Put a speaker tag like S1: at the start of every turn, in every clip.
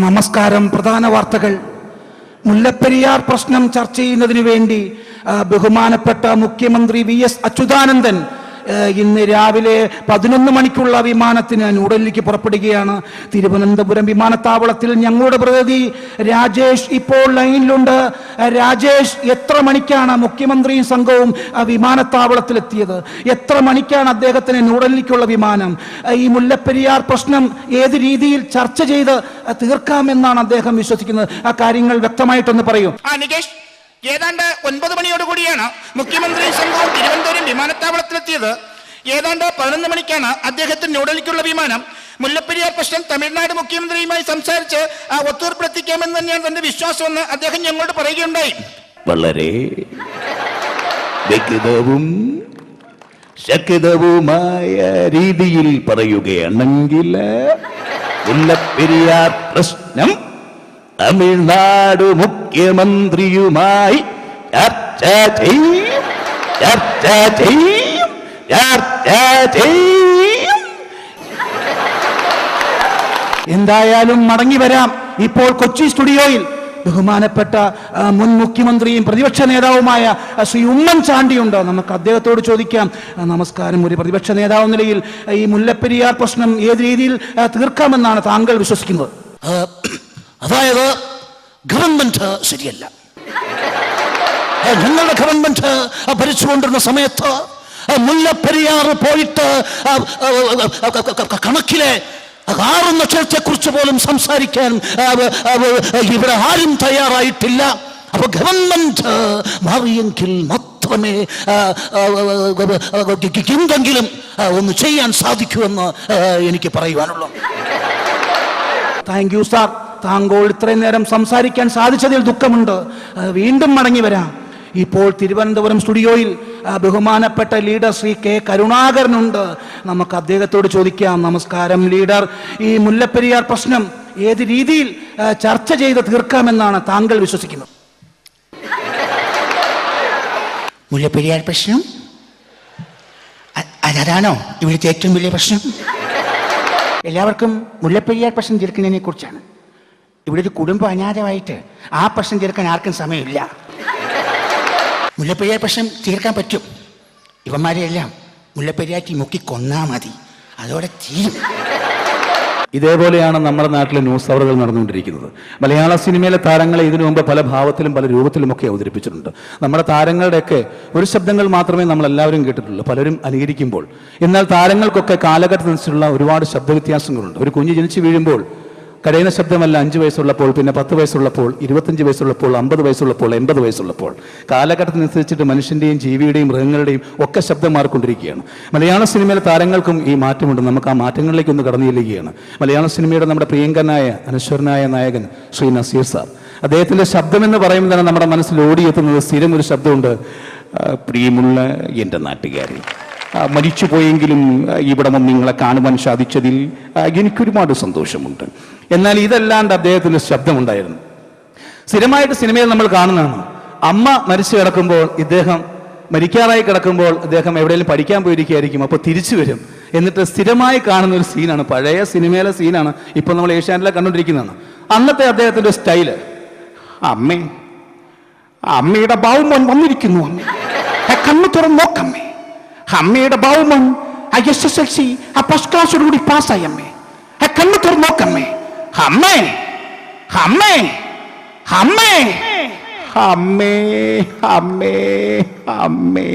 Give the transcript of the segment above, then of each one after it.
S1: നമസ്കാരം. പ്രധാന വാർത്തകൾ. മുല്ലപ്പെരിയാർ പ്രശ്നം ചർച്ച ചെയ്യുന്നതിന് വേണ്ടി ബഹുമാനപ്പെട്ട മുഖ്യമന്ത്രി വി എസ് അച്യുതാനന്ദൻ ഇന്ന് രാവിലെ പതിനൊന്ന് മണിക്കുള്ള വിമാനത്തിന് ന്യൂഡൽഹിക്ക് പുറപ്പെടുകയാണ്. തിരുവനന്തപുരം വിമാനത്താവളത്തിൽ ഞങ്ങളുടെ പ്രതിനിധി രാജേഷ് ഇപ്പോൾ ലൈനിലുണ്ട്. രാജേഷ് എത്ര മണിക്കാണ് മുഖ്യമന്ത്രിയും സംഘവും വിമാനത്താവളത്തിൽ എത്തിയത് എത്ര മണിക്കാണ് അദ്ദേഹത്തിന് ന്യൂഡൽഹിക്കുള്ള വിമാനം? ഈ മുല്ലപ്പെരിയാർ പ്രശ്നം ഏത് രീതിയിൽ ചർച്ച ചെയ്ത് തീർക്കാമെന്നാണ് അദ്ദേഹം വിശ്വസിക്കുന്നത്? ആ കാര്യങ്ങൾ വ്യക്തമായിട്ടൊന്ന് പറയൂ.
S2: ഏതാണ്ട് ഒൻപത് മണിയോട് കൂടിയാണ് മുഖ്യമന്ത്രി സംഘവും തിരുവനന്തപുരം വിമാനത്താവളത്തിലെത്തിയത് ഏതാണ്ട് പതിനൊന്ന് മണിക്കാണ് അദ്ദേഹത്തിന് ന്യൂഡൽഹിക്കുള്ള വിമാനം മുല്ലപ്പെരിയാർ പ്രശ്നം തമിഴ്നാട് മുഖ്യമന്ത്രിയുമായി സംസാരിച്ച് ആ ഒത്തുതീർപ്പിലെത്തിക്കാമെന്ന് തന്നെയാണ് തന്റെ വിശ്വാസമെന്ന് അദ്ദേഹം ഞങ്ങളോട് പറയുകയുണ്ടായി.
S3: വളരെ വ്യക്തവും ശക്തവുമായ രീതിയിൽ പറയുകയാണെങ്കിൽ മുല്ലപ്പെരിയാർ പ്രശ്നം തമിഴ്നാട് മുഖ്യമന്ത്രിയുമായി ചർച്ച ചെയ്യും ചർച്ച ചെയ്യും ചർച്ച ചെയ്യും
S1: എന്തായാലും മടങ്ങി വരാം ഇപ്പോൾ കൊച്ചി സ്റ്റുഡിയോയിൽ. ബഹുമാനപ്പെട്ട മുൻ മുഖ്യമന്ത്രിയും പ്രതിപക്ഷ നേതാവുമായ ശ്രീ ഉമ്മൻചാണ്ടിയുണ്ട് നമുക്ക് അദ്ദേഹത്തോട് ചോദിക്കാം. നമസ്കാരം. ഒരു പ്രതിപക്ഷ നേതാവ് നിലയിൽ ഈ മുല്ലപ്പെരിയാർ പ്രശ്നം ഏത് രീതിയിൽ തീർക്കാമെന്നാണ് താങ്കൾ വിശ്വസിക്കുന്നത്?
S4: അതായത് ഗവൺമെന്റ് ശരിയല്ല. ഞങ്ങളുടെ ഗവൺമെന്റ് ഭരിച്ചുകൊണ്ടിരുന്ന സമയത്ത് മുല്ലപ്പെരിയാർ പോയിട്ട് കണക്കിലെ ആറ് നക്ഷത്രത്തെക്കുറിച്ച് കുറിച്ച് പോലും സംസാരിക്കാൻ ഇവിടെ ആരും തയ്യാറായിട്ടില്ല അപ്പൊ ഗവൺമെന്റ് മാറിയെങ്കിൽ മാത്രമേ എന്തെങ്കിലും ഒന്ന് ചെയ്യാൻ സാധിക്കുമെന്ന് എനിക്ക് പറയുവാനുള്ളൂ
S1: താങ്ക് യു സാർ താങ്കൾ ഇത്രയും നേരം സംസാരിക്കാൻ സാധിച്ചതിൽ ദുഃഖമുണ്ട് വീണ്ടും മടങ്ങി വരാം ഇപ്പോൾ തിരുവനന്തപുരം സ്റ്റുഡിയോയിൽ ബഹുമാനപ്പെട്ട ലീഡർ ശ്രീ കെ കരുണാകരനുണ്ട്. നമുക്ക് അദ്ദേഹത്തോട് ചോദിക്കാം നമസ്കാരം ലീഡർ. ഈ മുല്ലപ്പെരിയാർ പ്രശ്നം ഏത് രീതിയിൽ ചർച്ച ചെയ്ത് തീർക്കാമെന്നാണ് താങ്കൾ വിശ്വസിക്കുന്നത്?
S4: മുല്ലപ്പെരിയാർ പ്രശ്നം? അതാണോ ഇവിടുത്തെ ഏറ്റവും വലിയ പ്രശ്നം?
S1: എല്ലാവർക്കും മുല്ലപ്പെരിയാർ പ്രശ്നം തീർക്കുന്നതിനെ കുറിച്ചാണ് ഇവിടെ ഒരു കുടുംബം അനാഥമായിട്ട് ആ പ്രശ്നം തീർക്കാൻ ആർക്കും സമയമില്ല.
S4: മുല്ലപ്പെരിയാർ പ്രശ്നം തീർക്കാൻ പറ്റും. ഇവന്മാരെ എല്ലാം മുല്ലപ്പെരിയാറ്റി മുക്കി കൊന്നാ മതി. അതോടെ തീരും.
S3: ഇതേപോലെയാണ് നമ്മുടെ നാട്ടിലെ ന്യൂസ് അവറുകൾ നടന്നുകൊണ്ടിരിക്കുന്നത്. മലയാള സിനിമയിലെ താരങ്ങളെ ഇതിനു മുമ്പ് പല ഭാവത്തിലും പല രൂപത്തിലുമൊക്കെ അവതരിപ്പിച്ചിട്ടുണ്ട്. നമ്മുടെ താരങ്ങളുടെയൊക്കെ ഒരു ശബ്ദങ്ങൾ മാത്രമേ നമ്മൾ എല്ലാവരും കേട്ടിട്ടുള്ളൂ. പലരും അനുകരിക്കുമ്പോൾ. എന്നാൽ താരങ്ങൾക്കൊക്കെ കാലഘട്ടത്തിനനുസരിച്ചുള്ള ഒരുപാട് ശബ്ദവ്യത്യാസങ്ങളുണ്ട്. ഒരു കുഞ്ഞ് ജനിച്ചു വീഴുമ്പോൾ കരയുന്ന ശബ്ദമല്ല അഞ്ച് വയസ്സുള്ളപ്പോൾ പിന്നെ പത്ത് വയസ്സുള്ളപ്പോൾ ഇരുപത്തഞ്ച് വയസ്സുള്ളപ്പോൾ അമ്പത് വയസ്സുള്ളപ്പോൾ എൺപത് വയസ്സുള്ളപ്പോൾ. കാലഘട്ടത്തിനനുസരിച്ചിട്ട് മനുഷ്യന്റെയും ജീവിയുടെയും മൃഗങ്ങളുടെയും ഒക്കെ ശബ്ദം മാറിക്കൊണ്ടിരിക്കുകയാണ്. മലയാള സിനിമയിലെ താരങ്ങൾക്കും ഈ മാറ്റമുണ്ട്. നമുക്ക് ആ മാറ്റങ്ങളിലേക്ക് ഒന്ന് കടന്നു ചെല്ലുകയാണ് മലയാള സിനിമയുടെ നമ്മുടെ പ്രിയങ്കനായ അനശ്വരനായ നായകൻ ശ്രീ നസീർ സാർ. അദ്ദേഹത്തിന്റെ ശബ്ദമെന്ന് പറയുമ്പോൾ തന്നെ നമ്മുടെ മനസ്സിൽ ഓടിയെത്തുന്നത് സ്ഥിരം ഒരു ശബ്ദമുണ്ട് പ്രിയമുള്ള എന്റെ നാട്ടുകാരെ മരിച്ചുപോയെങ്കിലും പോയെങ്കിലും ഇവിടെ വന്ന് നിങ്ങളെ കാണുവാൻ സാധിച്ചതിൽ എനിക്കൊരുപാട് സന്തോഷമുണ്ട്. എന്നാൽ ഇതല്ലാണ്ട് അദ്ദേഹത്തിന് ശബ്ദമുണ്ടായിരുന്നു. സ്ഥിരമായിട്ട് സിനിമയിൽ നമ്മൾ കാണുന്നതാണ്. അമ്മ മരിച്ചു കിടക്കുമ്പോൾ ഇദ്ദേഹം മരിക്കാറായി കിടക്കുമ്പോൾ അദ്ദേഹം എവിടെയെങ്കിലും പഠിക്കാൻ പോയിരിക്കുകയായിരിക്കും അപ്പോൾ തിരിച്ചു വരും. എന്നിട്ട് സ്ഥിരമായി കാണുന്ന ഒരു സീനാണ്. പഴയ സിനിമയിലെ സീനാണ്. ഇപ്പോൾ നമ്മൾ ഏഷ്യാനിലെ കണ്ടുകൊണ്ടിരിക്കുന്നതാണ്. അന്നത്തെ അദ്ദേഹത്തിന്റെ സ്റ്റൈൽ. അമ്മേ അമ്മയുടെ ഭാവം വന്നിരിക്കുന്നു അമ്മേ. കണ്ണു തുറന്ന് നോക്കമ്മേ അമ്മയുടെ ഭാവമാണ് ആ എസ് എസ് എൽ സി ആ ഫസ്റ്റ് ക്ലാസ്സോട് കൂടി പാസ്സായി അമ്മേ. ആ കണ്ണു തുറന്ന് നോക്കമ്മേ അമ്മേ. അമ്മേ അമ്മേ അമ്മേ. അമ്മേ അമ്മേ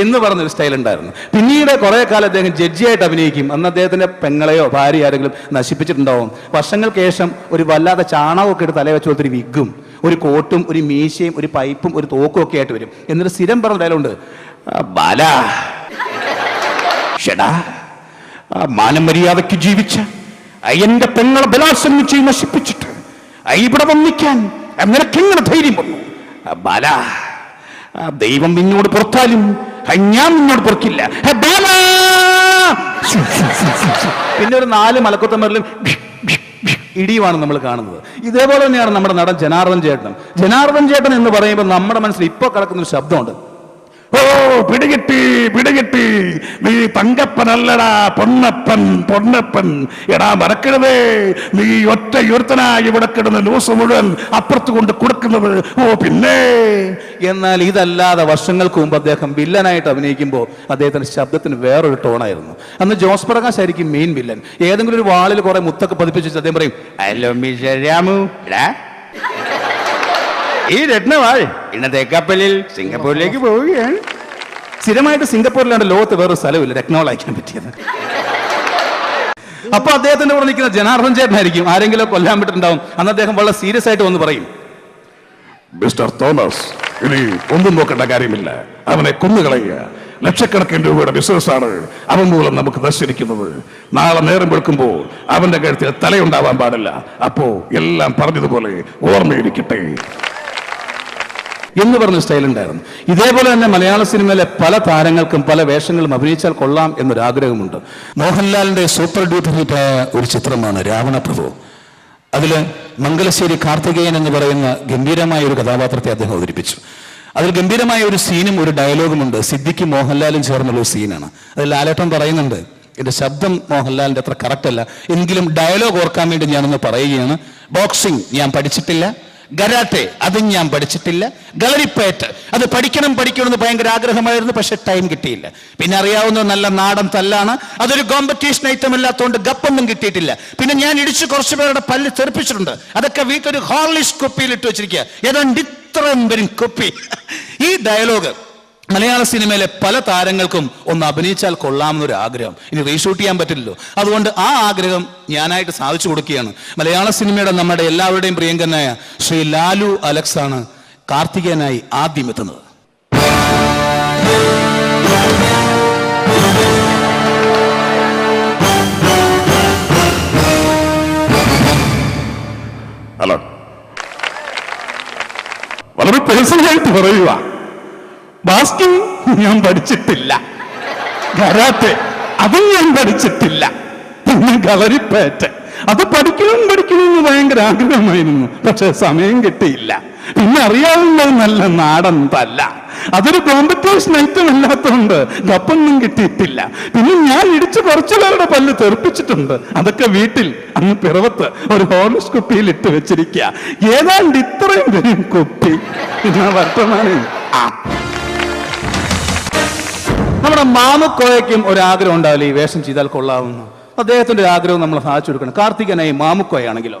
S3: എന്ന് പറഞ്ഞൊരു സ്റ്റൈൽ ഉണ്ടായിരുന്നു. പിന്നീട് കുറെ കാലം അദ്ദേഹം ജഡ്ജിയായിട്ട് അഭിനയിക്കും. അന്ന് അദ്ദേഹത്തിന്റെ പെങ്ങളെയോ ഭാര്യ ആരെങ്കിലും നശിപ്പിച്ചിട്ടുണ്ടാവും. വർഷങ്ങൾക്ക് ശേഷം ഒരു വല്ലാതെ ചാണകമൊക്കെ എടുത്ത് തലയെ വെച്ച് കൊടുത്തൊരു വിഗും ഒരു കോട്ടും ഒരു മീശയും ഒരു പൈപ്പും ഒരു തോക്കും ഒക്കെ ആയിട്ട് വരും. എന്നൊരു സ്ഥിരം പറഞ്ഞ ഡയലോണ്ട് ബാല. ഷടാ മാനമര്യാദയ്ക്ക് ജീവിച്ച അയ്യന്റെ പെങ്ങളെ ബലാത്സംഗം ചെയ്ത് നശിപ്പിച്ചിട്ട് ഇവിടെ വന്നിക്കാൻ നിനക്കെങ്ങനെ ധൈര്യം വന്നു? ബാല ദൈവം നിന്നോട് പുറത്താലും ഞാൻ നിന്നോട് പുറക്കില്ല. പിന്നെ ഒരു നാല് മലക്കുത്തമ്മരിലും ഇടിയുമാണ് നമ്മൾ കാണുന്നത്. ഇതേപോലെ തന്നെയാണ് നമ്മുടെ നടൻ ജനാർദ്ദൻ ചേട്ടൻ ജനാർദ്ദൻ ചേട്ടൻ എന്ന് പറയുമ്പോൾ നമ്മുടെ മനസ്സിൽ ഇപ്പോൾ കിടക്കുന്ന ഒരു ശബ്ദമുണ്ട്.
S5: പിടികിട്ടി പിടികിട്ടി. നീ തങ്കപ്പനല്ലടാ പൊന്നപ്പൻ പൊന്നപ്പൻ എടാ മറക്കരുതേ നീ ഒറ്റ യുവത്തനായി ഇവിടെ കിടന്ന് ന്യൂസ് മുഴുവൻ അപ്പുറത്ത് കൊണ്ട് കൊടുക്കുന്നത്. ഓ പിന്നെ.
S4: എന്നാൽ ഇതല്ലാതെ വർഷങ്ങൾക്ക് മുമ്പ് അദ്ദേഹം വില്ലനായിട്ട് അഭിനയിക്കുമ്പോൾ അദ്ദേഹത്തിന്റെ ശബ്ദത്തിന് വേറൊരു ടോണായിരുന്നു. അന്ന് ജോസ് പ്രകാശ് ആയിരിക്കും മെയിൻ വില്ലൻ ഏതെങ്കിലും ഒരു വാളിൽ കുറെ മുത്തൊക്കെ പതിപ്പിച്ച് അദ്ദേഹം പറയും ഹലോ മിസ്റ്റർ രാമു. എടാ, ഈ രത്നവാൾ ഇന്നത്തെ കപ്പലിൽ സിംഗപ്പൂരിലേക്ക് പോവുകയാണ്. സ്ഥിരമായിട്ട് സിംഗപ്പൂരിലാണ് ലോകത്ത് വേറെ സ്ഥലമില്ല. രത്നവാൾ അയക്കാൻ പറ്റിയത്. അപ്പൊ അദ്ദേഹത്തിന്റെ കൂടെ നിൽക്കുന്ന ജനാർദ്ദൻ ചേട്ടനായിരിക്കും. ആരെങ്കിലും കൊല്ലാൻ പറ്റിട്ടുണ്ടാവും അന്ന് അദ്ദേഹം വളരെ സീരിയസ് ആയിട്ട് വന്ന് പറയും.
S5: മിസ്റ്റർ തോമസ് ഇനി ഒന്നും നോക്കേണ്ട കാര്യമില്ല. അവനെ കൊന്നുകളയുക. ലക്ഷക്കണക്കിന് രൂപയുടെ ബിസിനസ്സാണ് അവൻ മൂലം നമുക്ക് ദർശിക്കുന്നത്. നാളെ നേരം വെളുക്കുമ്പോൾ അവന്റെ കഴുത്തിൽ തലയുണ്ടാവാൻ പാടില്ല. അപ്പോ എല്ലാം പറഞ്ഞതുപോലെ ഓർമ്മയിരിക്കട്ടെ
S4: എന്ന് പറഞ്ഞ സ്റ്റൈൽ ഉണ്ടായിരുന്നു ഇതേപോലെ തന്നെ മലയാള സിനിമയിലെ പല താരങ്ങൾക്കും പല വേഷങ്ങളും അഭിനയിച്ചാൽ കൊള്ളാം എന്നൊരാഗ്രഹമുണ്ട്.
S3: മോഹൻലാലിന്റെ സൂപ്പർ ഡ്യൂട്ടി ഹിറ്റായ ഒരു ചിത്രമാണ് രാവണപ്രഭു. അതിൽ മംഗലശ്ശേരി കാർത്തികേയൻ എന്ന് പറയുന്ന ഗംഭീരമായ ഒരു കഥാപാത്രത്തെ അദ്ദേഹം അവതരിപ്പിച്ചു. അതിൽ ഗംഭീരമായ ഒരു സീനും ഒരു ഡയലോഗും ഉണ്ട് സിദ്ദിഖ് മോഹൻലാലും ചേർന്നുള്ള ഒരു സീനാണ്. അതിൽ ലാലേട്ടൻ പറയുന്നുണ്ട് എന്റെ ശബ്ദം മോഹൻലാലിന്റെ അത്ര അല്ല. എങ്കിലും ഡയലോഗ് ഓർക്കാൻ വേണ്ടി ഞാനൊന്ന് പറയുകയാണ്. ബോക്സിംഗ് ഞാൻ പഠിച്ചിട്ടില്ല. ഗരാട്ടെ അതും ഞാൻ പഠിച്ചിട്ടില്ല. ഗളരിപ്പേറ്റ് അത് പഠിക്കണം പഠിക്കണം എന്ന് ഭയങ്കര ആഗ്രഹമായിരുന്നു പക്ഷെ ടൈം കിട്ടിയില്ല. പിന്നെ അറിയാവുന്ന നല്ല നാടൻ തല്ലാണ്. അതൊരു കോമ്പറ്റീഷൻ ഐറ്റം അല്ലാത്തതുകൊണ്ട് ഗപ്പൊന്നും കിട്ടിയിട്ടില്ല. പിന്നെ ഞാൻ ഇടിച്ച് കുറച്ച് പേരുടെ പല്ല് തെറിപ്പിച്ചിട്ടുണ്ട്. അതൊക്കെ വീട്ടൊരു ഹോർലിഷ് കുപ്പിയിൽ ഇട്ട് വെച്ചിരിക്കുക. ഏതാണ്ട് ഇത്രയും വരും കുപ്പി. ഈ ഡയലോഗ് മലയാള സിനിമയിലെ പല താരങ്ങൾക്കും ഒന്ന് അഭിനയിച്ചാൽ കൊള്ളാമെന്നൊരു ആഗ്രഹം. ഇനി റീഷൂട്ട് ചെയ്യാൻ പറ്റില്ലല്ലോ. അതുകൊണ്ട് ആ ആഗ്രഹം ഞാനായിട്ട് സാധിച്ചു കൊടുക്കുകയാണ്. മലയാള സിനിമയുടെ നമ്മുടെ എല്ലാവരുടെയും പ്രിയങ്കനായ ശ്രീ ലാലു അലക്സ് ആണ് കാർത്തികേയനായി ആദ്യം എത്തുന്നത്
S5: ഹലോ. വളരെ പേഴ്സണലായിട്ട് പറയുക ബാസ്കിങ് ഞാൻ പഠിച്ചിട്ടില്ല. കരാത്തെ അതും ഞാൻ പഠിച്ചിട്ടില്ല. പിന്നെ കളരിപ്പേറ്റ് അത് പഠിക്കണം പഠിക്കണമെന്ന് ഭയങ്കര ആഗ്രഹമായിരുന്നു. പക്ഷെ സമയം കിട്ടിയില്ല. പിന്നെ അറിയാവുന്നത് നല്ല നാടൻ തല്ല. അതൊരു കോമ്പറ്റീഷൻ ഐറ്റം അല്ലാത്തതുകൊണ്ട് കപ്പൊന്നും കിട്ടിയിട്ടില്ല. പിന്നെ ഞാൻ ഇടിച്ച് കുറച്ചു പേരുടെ പല്ല് തെറിപ്പിച്ചിട്ടുണ്ട്. അതൊക്കെ വീട്ടിൽ അന്ന് പിറവത്ത് ഒരു ഹോർലിക്സ് കുപ്പിയിൽ ഇട്ട് വെച്ചിരിക്കുക. ഏതാണ്ട് ഇത്രയും വരും കുപ്പി. പിന്നെ വർത്തമാനം? ആ.
S4: നമ്മുടെ മാമുക്കോയയ്ക്കും ഒരു ആഗ്രഹം ഉണ്ടാവില്ല ഈ വേഷം ചെയ്താൽ കൊള്ളാവുന്നു? അദ്ദേഹത്തിന്റെ ഒരു ആഗ്രഹം നമ്മൾ സാധിച്ചു കൊടുക്കണം. കാർത്തികനായി മാമുക്കോയാണെങ്കിലോ?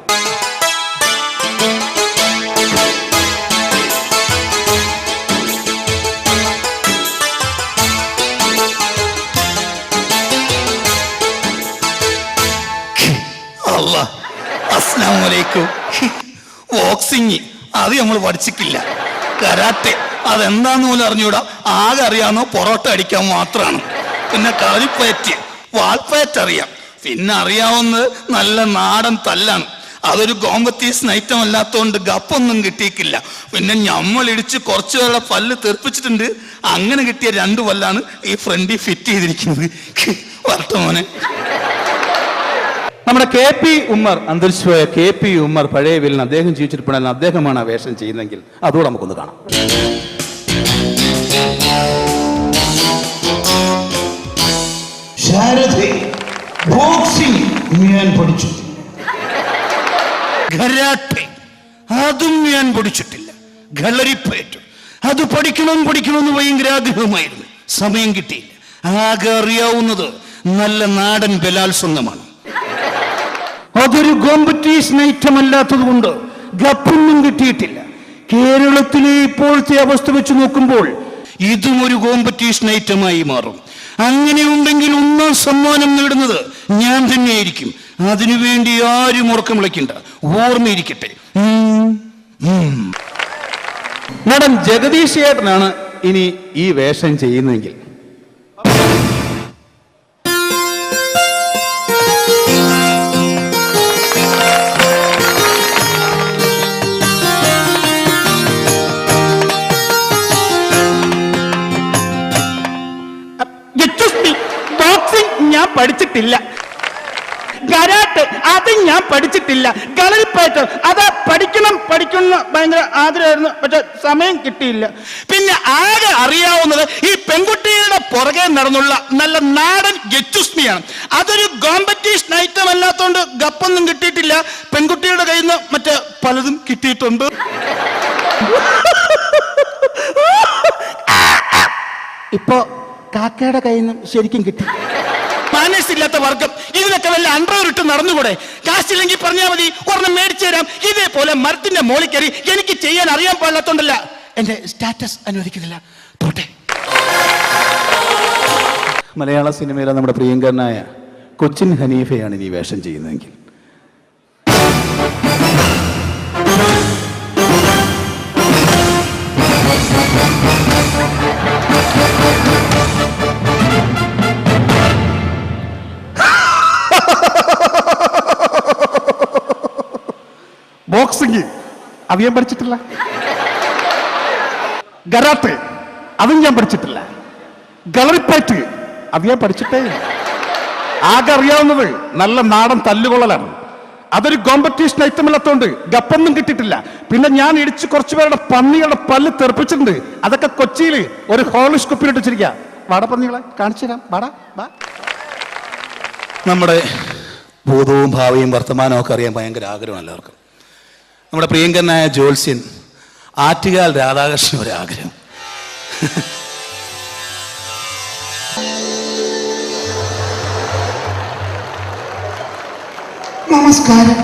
S3: ബോക്സിങ് അത് നമ്മൾ പഠിച്ചിട്ടില്ല. കരാട്ടെ അതെന്താന്ന് പോലും അറിഞ്ഞൂടാ ആകെ അറിയാവുന്ന പൊറോട്ട അടിക്കാൻ മാത്രമാണ് പിന്നെ കളിപ്പയറ്റ് വാൾപ്പയറ്റ് അറിയാം പിന്നെ അറിയാവുന്ന നല്ല നാടൻ തല്ലാണ്. അതൊരു കോമ്പറ്റീഷൻ ഐറ്റം അല്ലാത്തതുകൊണ്ട് ഗപ്പൊന്നും കിട്ടിയിട്ടില്ല. പിന്നെ ഞമ്മളിടിച്ച് കുറച്ചു പേരുടെ പല്ല് തെറിപ്പിച്ചിട്ടുണ്ട്. അങ്ങനെ കിട്ടിയ രണ്ട് പല്ലാണ് ഈ ഫ്രണ്ടി ഫിറ്റ് ചെയ്തിരിക്കുന്നത്. വർത്തമാനെ
S4: നമ്മുടെ കെ പി ഉമ്മർ അന്തരിച്ചുപോയ കെ പി ഉമ്മർ പഴയ വില്ലൻ അദ്ദേഹം ജീവിച്ചിരിപ്പുണ്ടെങ്കിൽ അദ്ദേഹമാണ് വേഷം ചെയ്യുന്നതെങ്കിൽ അതുകൂടെ നമുക്കൊന്ന് കാണാം.
S3: ശാരദേ ബോക്സിംഗ് ഞാൻ പഠിച്ചു. അതും ഞാൻ പഠിച്ചിട്ടില്ല. ഖലരിപ്പേറ്റു. അത് പഠിക്കണം പഠിക്കണമെന്ന് ഭയങ്കര ആഗ്രഹമായിരുന്നു. സമയം കിട്ടിയില്ല. ആകെ അറിയാവുന്നത് നല്ല നാടൻ ബലാത്സംഗമാണ്. അതൊരു കോമ്പറ്റീഷൻ ഐറ്റം അല്ലാത്തത് കൊണ്ട് ഗപ്പൊന്നും കിട്ടിയിട്ടില്ല. കേരളത്തിലെ ഇപ്പോഴത്തെ അവസ്ഥ വെച്ച് നോക്കുമ്പോൾ ഇതും ഒരു കോമ്പറ്റീഷൻ ഐറ്റമായി മാറും. അങ്ങനെ ഉണ്ടെങ്കിൽ ഒന്നാം സമ്മാനം നേടുന്നത് ഞാൻ തന്നെയായിരിക്കും. അതിനുവേണ്ടി ആരും ഉറക്കം വിളിക്കണ്ട. ഓർമ്മയിരിക്കട്ടെ. ഉം.
S4: ജഗദീഷ് ചേട്ടനാണ് ഇനി ഈ വേഷം ചെയ്യുന്നതെങ്കിൽ.
S6: ഞാൻ പഠിച്ചിട്ടില്ല.
S3: കരാട്ട് അത് ഞാൻ പഠിച്ചിട്ടില്ല. കളരിപ്പയറ്റം അത് പഠിക്കണം പഠിക്കണം ഭയങ്കര ആഗ്രഹമായിരുന്നു. പക്ഷെ സമയം കിട്ടിയില്ല.
S2: പിന്നെ ആകെ അറിയാവുന്നത് ഈ പെൺകുട്ടികളുടെ പുറകെ നടന്നുള്ള നല്ല നാടൻ ഗച്ചുസ്മിയാണ്. അതൊരു കോമ്പറ്റീഷൻ ഐറ്റം അല്ലാത്തതുകൊണ്ട് ഗപ്പൊന്നും കിട്ടിയിട്ടില്ല. പെൺകുട്ടികളുടെ കയ്യിൽ നിന്ന് മറ്റേ പലതും കിട്ടിയിട്ടുണ്ട്.
S4: ഇപ്പോ കാക്കയുടെ കയ്യിൽ നിന്നും ശരിക്കും കിട്ടി.
S2: മനസ്സില്ലാത്ത വർഗം. ഇതിനൊക്കെ വല്ല അണ്ടർവെയർ ഇട്ട് നടന്നുകൂടെ? കാശില്ലെങ്കിൽ പറഞ്ഞാൽ മതി ഒരെണ്ണം മേടിച്ചു തരാം. ഇതേപോലെ മരത്തിന്റെ മോളിൽ കയറി എനിക്ക് ചെയ്യാൻ അറിയാൻ പാടില്ലാത്തോണ്ടല്ല. എന്റെ സ്റ്റാറ്റസ് അനുവദിക്കുന്നില്ല. തോട്ടെ
S7: മലയാള സിനിമയിലെ നമ്മുടെ പ്രിയങ്കരനായ കൊച്ചിൻ ഹനീഫയാണ് ഇനി വേഷം ചെയ്യുന്നതെങ്കിൽ.
S3: ബോക്സിംഗ് അത് ഞാൻ പഠിച്ചിട്ടില്ല. ഗരാത്ത് അതും ഞാൻ പഠിച്ചിട്ടില്ല. കളറിപ്പയറ്റ് അത് ഞാൻ പഠിച്ചിട്ടേ. ആകെ അറിയാവുന്നത് നല്ല നാടൻ തല്ലുകൊള്ളലാണ്. അതൊരു കോമ്പറ്റീഷൻ ഐറ്റം അല്ലാത്തോണ്ട് ഗപ്പൊന്നും കിട്ടിയിട്ടില്ല. പിന്നെ ഞാൻ ഇടിച്ച് കുറച്ചു പേരുടെ പന്നികളുടെ പല്ല് തെറിപ്പിച്ചിട്ടുണ്ട്. അതൊക്കെ കൊച്ചിയിൽ ഒരു ഹോളിഷ് കുപ്പിയിലിട്ട് വെച്ചിരിക്കുക വാട പന്നികളെ കാണിച്ചു തരാം. വാടാ വാ.
S7: നമ്മുടെ ഭൂതവും ഭാവിയും വർത്തമാനവും ഒക്കെ അറിയാൻ ഭയങ്കര ആഗ്രഹമാണ് എല്ലാവർക്കും. നമ്മുടെ പ്രിയങ്കരനായ ജോത്സ്യൻ ആറ്റുകാൽ രാധാകൃഷ്ണൻ ഒരു ആഗ്രഹം
S8: നമസ്കാരം.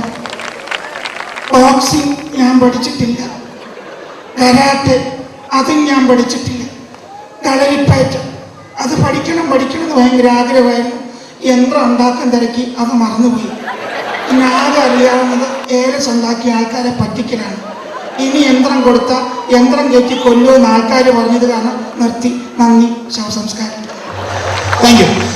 S8: ബോക്സിംഗ് ഞാൻ പഠിച്ചിട്ടില്ല. കരാട്ടെ അതും ഞാൻ പഠിച്ചിട്ടില്ല. കളരിപ്പയറ്റ് അത് പഠിക്കണം പഠിക്കണം എന്ന് ഭയങ്കര ആഗ്രഹമായിരുന്നു. യന്ത്രം ഉണ്ടാക്കാൻ തിരക്കി അത് മറന്നുപോയി. പിന്നെ ആകെ അറിയാവുന്നത് ഏലസ് ഉണ്ടാക്കിയ ആൾക്കാരെ പറ്റിക്കലാണ്. ഇനി യന്ത്രം കൊടുത്ത യന്ത്രം കയറ്റി കൊല്ലുമെന്ന് ആൾക്കാർ പറഞ്ഞത് കാരണം നിർത്തി. നന്ദി ശവസംസ്കാരം. Thank you